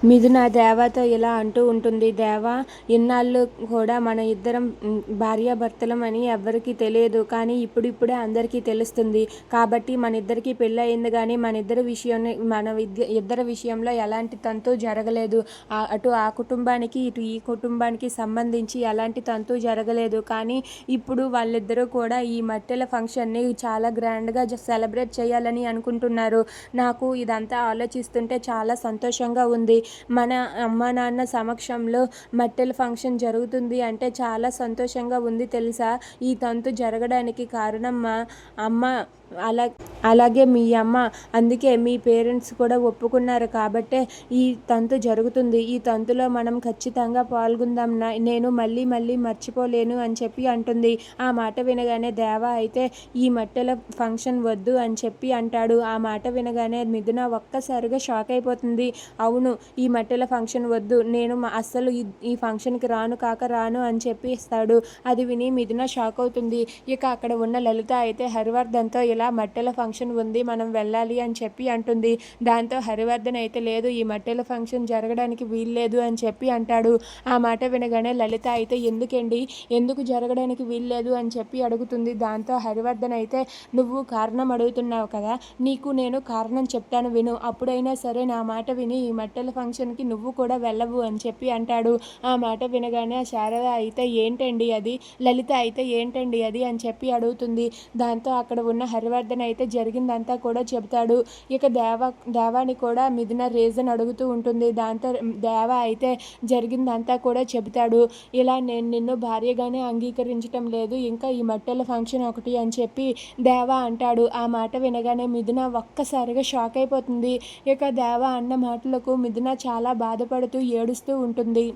మిథున దేవాతో ఇలా అంటూ ఉంటుంది దేవా ఇన్నాళ్ళు కూడా మన ఇద్దరం భార్యాభర్తలం అని ఎవ్వరికీ తెలియదు కానీ ఇప్పుడిప్పుడే అందరికీ తెలుస్తుంది. కాబట్టి మన ఇద్దరికి పెళ్ళి అయింది కానీ మన ఇద్దరి విషయం మన విద్య ఇద్దరి విషయంలో ఎలాంటి తంతు జరగలేదు. అటు ఆ కుటుంబానికి ఇటు ఈ కుటుంబానికి సంబంధించి ఎలాంటి తంతు జరగలేదు. కానీ ఇప్పుడు వాళ్ళిద్దరూ కూడా ఈ మట్టెల ఫంక్షన్ని చాలా గ్రాండ్గా సెలబ్రేట్ చేయాలని అనుకుంటున్నారు. నాకు ఇదంతా ఆలోచిస్తుంటే చాలా సంతోషంగా ఉంది. మన అమ్మ నాన్న సమక్షంలో మట్టెల ఫంక్షన్ జరుగుతుంది అంటే చాలా సంతోషంగా ఉంది తెలుసా? ఈ తంతు జరగడానికి కారణం మా అమ్మ అలా అలాగే మీ అమ్మ. అందుకే మీ పేరెంట్స్ కూడా ఒప్పుకున్నారు కాబట్టే ఈ తంతు జరుగుతుంది. ఈ తంతులో మనం ఖచ్చితంగా పాల్గొందాం నేను మళ్ళీ మళ్ళీ మర్చిపోలేను అని చెప్పి అంటుంది. ఆ మాట వినగానే దేవ అయితే ఈ మట్టెల ఫంక్షన్ వద్దు అని చెప్పి అంటాడు. ఆ మాట వినగానే మిథున ఒక్కసారిగా షాక్ అయిపోతుంది. అవును ఈ మట్టెల ఫంక్షన్ వద్దు. నేను మా- అస్సలు ఈ ఈ ఫంక్షన్కి రాను కాక రాను అని చెప్పి ఇస్తాడు అది విని మిథున షాక్ అవుతుంది. ఇక అక్కడ ఉన్న లలిత అయితే హరివర్ధన్తో ఇలా మట్టెల ఫంక్షన్ ఉంది మనం వెళ్ళాలి అని చెప్పి అంటుంది. దాంతో హరివర్ధన్ అయితే లేదు ఈ మట్టెల ఫంక్షన్ జరగడానికి వీల్లేదు అని చెప్పి అంటాడు. ఆ మాట వినగానే లలిత అయితే ఎందుకండి? ఎందుకు జరగడానికి వీల్లేదు అని చెప్పి అడుగుతుంది. దాంతో హరివర్ధన్ అయితే నువ్వు కారణం అడుగుతున్నావు కదా నీకు నేను కారణం చెప్తాను విను. అప్పుడైనా సరే నా మాట విని ఈ మట్టెల ఫంక్షన్కి నువ్వు కూడా వెళ్ళవు అని చెప్పి అంటాడు. ఆ మాట వినగానే ఆ శారద అయితే ఏంటండి అది? లలిత అయితే ఏంటండి అది? అని చెప్పి అడుగుతుంది. దాంతో అక్కడ ఉన్న హరివర్ధన్ అయితే జరిగిందంతా కూడా చెబుతాడు. ఇక దేవ దేవాని కూడా మిథున రీజన్ అడుగుతూ ఉంటుంది. దాంతో దేవ అయితే జరిగిందంతా కూడా చెబుతాడు. ఇలా నేను నిన్ను భార్యగానే అంగీకరించటం లేదు. ఇంకా ఈ మట్టెల ఫంక్షన్ ఒకటి అని చెప్పి దేవ అంటాడు. ఆ మాట వినగానే మిథున ఒక్కసారిగా షాక్ అయిపోతుంది. ఇక దేవ అన్న మాటలకు మిథున చాలా బాధపడుతూ ఏడుస్తూ ఉంటుంది.